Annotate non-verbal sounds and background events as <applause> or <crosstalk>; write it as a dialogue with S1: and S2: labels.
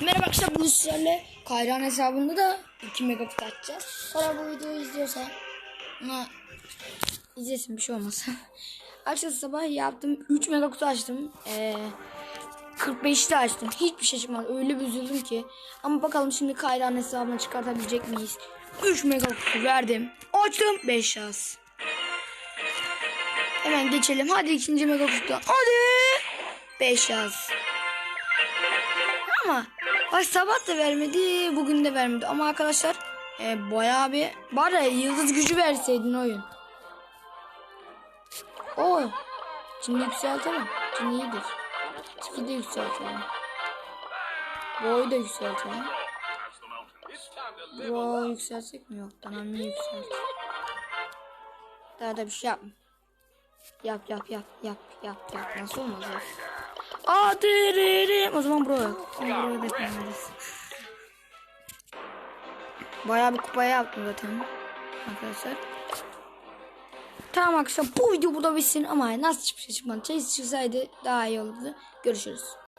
S1: Merhaba arkadaşlar bugün sizlerle Kayran hesabında da 2 megabit açacağız. Sonra bu videoyu izliyorsa ama izlesin bir şey olmaz. <laughs> Arkadaşlar sabah yaptım 3 megabit açtım. Ee, 45'te açtım. Hiçbir şey çıkmadı. Öyle bir üzüldüm ki. Ama bakalım şimdi Kayran hesabını çıkartabilecek miyiz? 3 megabit verdim. Açtım 5 şans. Hemen geçelim. Hadi ikinci megabit'ten. Hadi. 5 yaz. Ama bak sabah da vermedi, bugün de vermedi. Ama arkadaşlar e, bayağı bir ya yıldız gücü verseydin oyun. O. Şimdi yükseltelim. Şimdi iyidir. Tiki de yükseltelim. Boyu da yükseltelim. Boy yükseltsek mi? Yok. Tamam yükselt? Daha da bir şey yapma. Yap yap yap yap yap yap. Nasıl olmaz ya? Adırırım. O zaman buraya da yapmalıyız. Bayağı bir kupaya yaptım zaten. Arkadaşlar. Tamam arkadaşlar bu video burada bitsin ama nasıl hiçbir şey çıkmadı. Chase çıksaydı daha iyi olurdu. Görüşürüz.